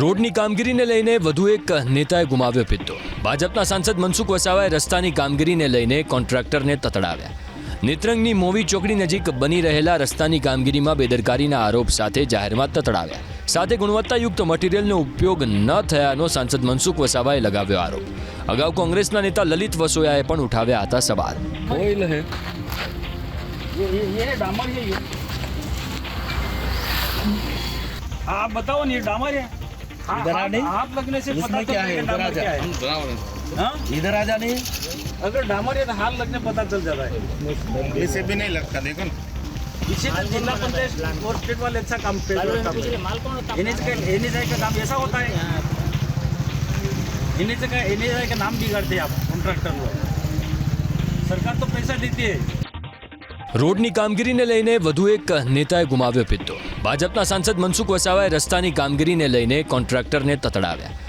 રોડની કામગીરીને લઈને વધુ એક નેતાએ ગુમાવ્યો પિત્તો. ભાજપના સાંસદ મનસુખ વસાવાએ રસ્તાની કામગીરીને લઈને કોન્ટ્રાક્ટરને તતડાવ્યા. નેત્રંગની મોવી ચોકડી નજીક બની રહેલા રસ્તાની કામગીરીમાં બેદરકારીના આરોપ સાથે જાહેરમાં તતડાવ્યા. સાથે ગુણવત્તાયુક્ત મટીરિયલનો ઉપયોગ ન થયાનો સાંસદ મનસુખ વસાવાએ લગાવ્યો આરોપ. અગાઉ કોંગ્રેસના નેતા લલિત વસોયાએ પણ ઉઠાવ્યા હતા સવાલ. આ બતાવો ને ડામર इधर आप लगने से पता क्या है इधर आ जाने अगर डामर या हाल लगने पता चल जाता है। इसे भी नहीं लगता देखो जिला पंचायत और स्टेट वाले अच्छा काम पे एनएचआई का काम ऐसा होता है। एनएचआई का एनएचआई का नाम बिगाड़ते हैं आप कॉन्ट्रैक्टर को सरकार तो पैसा देती है। રોડની કામગીરીને લઈને વધુ એક નેતાએ ગુમાવ્યો પિત્તો. ભાજપના સાંસદ મનસુખ વસાવાએ રસ્તાની કામગીરીને લઈને કોન્ટ્રાક્ટરને તતડાવ્યા.